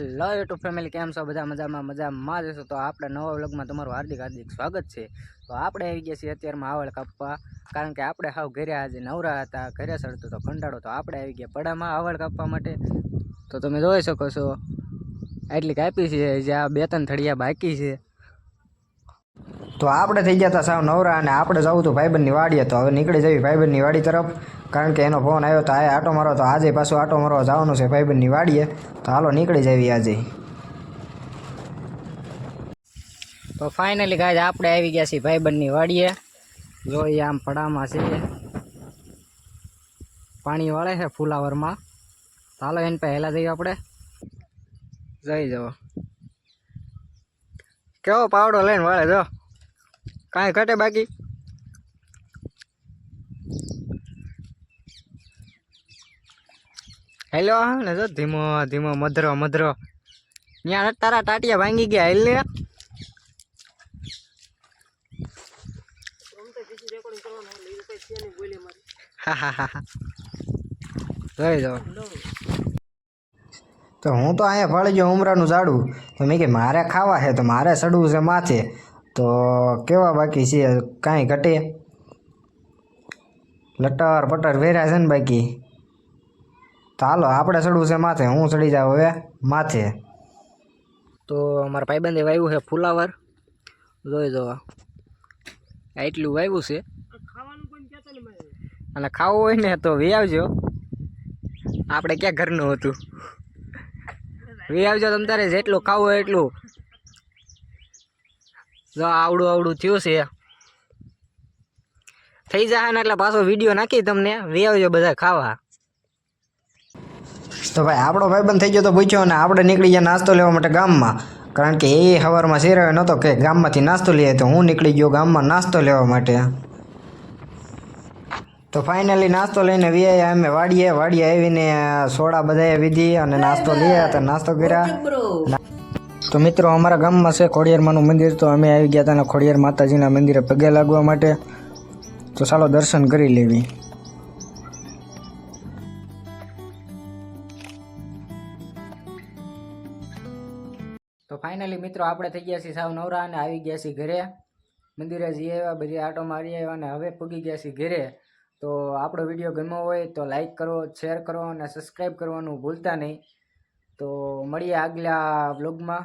Hello YouTube family કેમ છો? બધા મજામાં મજામાં જશો તો આપણે નવા વ્લોગમાં તમારું હાર્દિક હાર્દિક સ્વાગત છે. તો આપણે આવી ગયા છીએ અત્યારમાં આવળ કાપવા. કારણ કે આપણે હાવ ઘરે આજે નવરા હતા, ઘરે ચડતો તો કંટાળો તો આપણે આવી ગયા પડામાં આવળ કાપવા માટે. તો તમે જોઈ શકો છો. એટલી કાપી છે, જે આ બે ત્રણ થળિયા બાકી છે. તો આપણે થઈ ગયા હતા સાવ નવરા અને આપણે જવું હતું ભાઈબંધની વાડીએ. તો હવે નીકળી જવી ભાઈબંધની વાડી તરફ. કારણ કે એનો ફોન આવ્યો તો આ આટો મારો તો આજે પાછું આટો મારવા જવાનું છે ભાઈબંધની વાડીએ. તો હાલો નીકળી જવી આજે. તો ફાઇનલી ગાય આપણે આવી ગયા છીએ ભાઈબંધની વાડીએ. જોઈએ આમ પડામાં છે. પાણી વાળે છે ફુલાવરમાં. ચાલો એને પહેલાં જઈએ આપણે. જઈ જવો. કેવો પાવડો લઈને વાળે જો. કાંઈ ઘટે બાકી? હેલો ને જો ધીમો ધીમો, મધરો મધરો. ત્યાં તારા ટાટિયા ભાંગી ગયા, હેલ ને. તો હું તો અહીંયા ફળી ગયો ઉમરાનું ઝાડું. તો મેં કે મારે ખાવા છે, તો મારે ચડવું છે માથે. તો કેવા બાકી છે? કાંઈ ઘટે? લટર પટર વેરા છે ને બાકી? તો હાલો, આપણે ચડવું છે માથે, હું ચડી જાઉં હવે માથે. તો મારા ભાઈબંધે વાવ્યું છે ફુલાવર. જોઈ જવા એટલું વાવ્યું છે. અને ખાવું હોય ને તો વી આવજો. આપણે ક્યાં ઘરનું હતું? વી આવજો તમ તારે, જેટલું ખાવું હોય એટલું. જો આવડું આવડું થયું છે. થઈ જાય ને એટલે પાછો વીડિયો નાખી તમને. વે આવજો બધા ખાવા. તો ભાઈ આપણો ભાઈબંધ થઈ ગયો તો પૂછ્યો અને આપણે નીકળી ગયા નાસ્તો લેવા માટે ગામમાં. કારણ કે એ સવારમાં શેરાયો નહોતો કે ગામમાંથી નાસ્તો લઈએ તો હું નીકળી ગયો ગામમાં નાસ્તો લેવા માટે. તો ફાઇનલી નાસ્તો લઈને વ્યાયા અમે વાડીએ. વાડીએ આવીને સોડા બધાએ વિધી અને નાસ્તો લઈએ તો નાસ્તો કર્યા. તો મિત્રો, અમારા ગામમાં છે ખોડિયારમાંનું મંદિર. તો અમે આવી ગયા હતા ખોડિયાર માતાજીના મંદિરે પગે લાગવા માટે. તો ચાલો દર્શન કરી લેવી. તો ફાઇનલી મિત્રો, આપણે થઈ ગયા છીએ સાવ નવરા અને આવી ગયા છીએ ઘરે. મંદિરે જઈ આવ્યા બધી આટો મારી આવ્યા અને હવે પૂગી ગયા છીએ ઘરે. તો આપણો વીડિયો ગમ્યો હોય તો લાઇક કરો શેર કરો અને સબસ્ક્રાઈબ કરવાનું ભૂલતા નહીં. તો મળીએ આગલા બ્લોગમાં